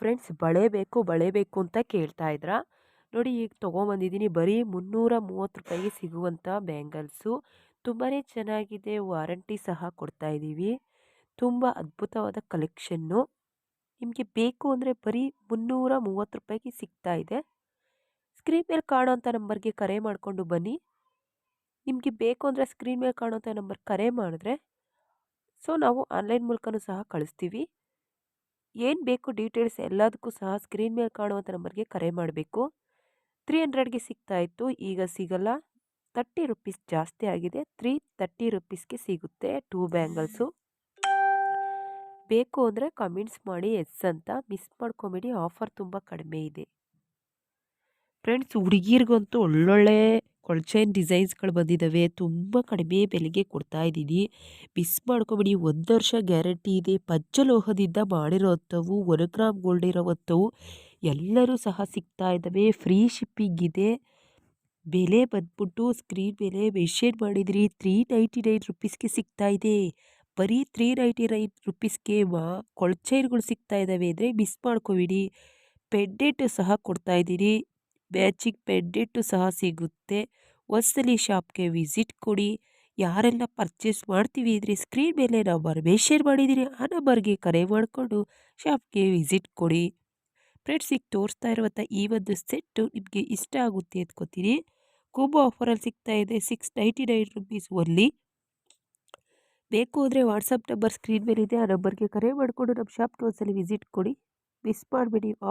Friends ಬಳೆ ಬೇಕು ಅಂತ ಕೇಳ್ತಾ ಇದ್ರಾ. ನೋಡಿ ಈಗ ತೊಗೊಂಬಂದಿದ್ದೀನಿ ಬರೀ ಮುನ್ನೂರ ಮೂವತ್ತು ರೂಪಾಯಿಗೆ ಸಿಗುವಂಥ ಬ್ಯಾಂಗಲ್ಸು. ತುಂಬಾ ಚೆನ್ನಾಗಿದೆ, ವಾರಂಟಿ ಸಹ ಕೊಡ್ತಾ ಇದ್ದೀವಿ ತುಂಬ ಅದ್ಭುತವಾದ ಕಲೆಕ್ಷನ್ನು. ನಿಮಗೆ ಬೇಕು ಅಂದರೆ ಬರೀ ಮುನ್ನೂರ ಮೂವತ್ತು ರೂಪಾಯಿಗೆ ಸಿಗ್ತಾ ಇದೆ. ಸ್ಕ್ರೀನ್ ಮೇಲೆ ಕಾಣೋಂಥ ನಂಬರ್ಗೆ ಕರೆ ಮಾಡಿಕೊಂಡು ಬನ್ನಿ. ನಿಮಗೆ ಬೇಕು ಅಂದರೆ ಸ್ಕ್ರೀನ್ ಮೇಲೆ ಕಾಣೋಂಥ ನಂಬರ್ ಕರೆ ಮಾಡಿದ್ರೆ, ಸೊ ನಾವು ಆನ್ಲೈನ್ ಮೂಲಕನೂ ಸಹ ಕಳಿಸ್ತೀವಿ. ಏನು ಬೇಕು ಡೀಟೇಲ್ಸ್ ಎಲ್ಲದಕ್ಕೂ ಸಹ ಸ್ಕ್ರೀನ್ ಮೇಲೆ ಕಾಣುವಂಥ ನಂಬರ್ಗೆ ಕರೆ ಮಾಡಬೇಕು. ತ್ರೀ ಹಂಡ್ರೆಡ್ಗೆ ಸಿಗ್ತಾ ಇತ್ತು, ಈಗ ಸಿಗಲ್ಲ. ತರ್ಟಿ ರುಪೀಸ್ ಜಾಸ್ತಿ ಆಗಿದೆ. ತ್ರೀ ತರ್ಟಿ ರುಪೀಸ್ಗೆ ಸಿಗುತ್ತೆ ಟೂ ಬ್ಯಾಂಗಲ್ಸು. ಬೇಕು ಅಂದರೆ ಕಮೆಂಟ್ಸ್ ಮಾಡಿ, ಎಸ್ ಅಂತ. ಮಿಸ್ ಮಾಡ್ಕೊಬೇಡಿ, ಆಫರ್ ತುಂಬ ಕಡಿಮೆ ಇದೆ. ಫ್ರೆಂಡ್ಸ್, ಹುಡುಗಿರ್ಗಂತೂ ಒಳ್ಳೊಳ್ಳೆ ಕೊಳ್ಚೈನ್ ಡಿಸೈನ್ಸ್ಗಳು ಬಂದಿದ್ದಾವೆ ತುಂಬ ಕಡಿಮೆ ಬೆಲೆಗೆ ಕೊಡ್ತಾ ಇದ್ದೀನಿ. ಮಿಸ್ ಮಾಡ್ಕೊಬೇಡಿ. ಒಂದು ವರ್ಷ ಗ್ಯಾರಂಟಿ ಇದೆ. ಪಂಚಲೋಹದಿಂದ ಮಾಡಿರೋವಂಥವು ಒನ್ ಗ್ರಾಮ್ ಗೋಲ್ಡ್ ಇರೋವಂಥವು ಎಲ್ಲರೂ ಸಹ ಸಿಗ್ತಾ ಇದ್ದಾವೆ ಫ್ರೀ ಶಿಪ್ಪಿಂಗ್ ಇದೆ. ಬೆಲೆ ಬಂದ್ಬಿಟ್ಟು ಸ್ಕ್ರೀನ್ ಮೇಲೆ ಮೆನ್ಷನ್ ಮಾಡಿದ್ರಿ. ತ್ರೀ ನೈಂಟಿ ನೈನ್ ರುಪೀಸ್ಗೆ ಸಿಗ್ತಾ ಇದೆ. ಬರೀ ತ್ರೀ ನೈಂಟಿ ನೈನ್ ರುಪೀಸ್ಗೆ ಮಾ ಕೊಳ್ಚೈನ್ಗಳು ಸಿಗ್ತಾ ಇದ್ದಾವೆ ಅಂದರೆ ಮಿಸ್ ಮಾಡ್ಕೊಬೇಡಿ. ಪೆಂಡೆಂಟು ಸಹ ಕೊಡ್ತಾ ಇದ್ದೀನಿ. ಮ್ಯಾಚಿಂಗ್ ಪೆಂಡೆಂಟು ಸಹ ಸಿಗುತ್ತೆ. ಒಂದ್ಸಲಿ ಶಾಪ್ಗೆ ವಿಸಿಟ್ ಕೊಡಿ. ಯಾರೆಲ್ಲ ಪರ್ಚೇಸ್ ಮಾಡ್ತೀವಿ ಅಂದರೆ ಸ್ಕ್ರೀನ್ ಮೇಲೆ ನಂಬರ್ ಮೆನ್ಷನ್ ಮಾಡಿದ್ದೀನಿ ಆ ನಂಬರ್ಗೆ ಕರೆ ಮಾಡಿಕೊಂಡು ಶಾಪ್ಗೆ ವಿಸಿಟ್ ಕೊಡಿ. ಫ್ರೆಂಡ್ಸ್, ಈಗ ತೋರಿಸ್ತಾ ಇರುವಂಥ ಈ ಒಂದು ಸೆಟ್ಟು ನಿಮಗೆ ಇಷ್ಟ ಆಗುತ್ತೆ ಅಂದ್ಕೋತೀನಿ. ಕೋಂಬೋ ಆಫರಲ್ಲಿ ಸಿಗ್ತಾ ಇದೆ. Six ninety nine rupees only ಬೇಕು ಅಂದರೆ ವಾಟ್ಸಪ್ ನಂಬರ್ ಸ್ಕ್ರೀನ್ ಮೇಲಿದೆ. ಆ ನಂಬರ್ಗೆ ಕರೆ ಮಾಡಿಕೊಂಡು ನಮ್ಮ ಶಾಪ್ಗೆ ಒಂದ್ಸಲಿ ವಿಸಿಟ್ ಕೊಡಿ. ಮಿಸ್ ಮಾಡಬೇಡಿ. ಆಫ್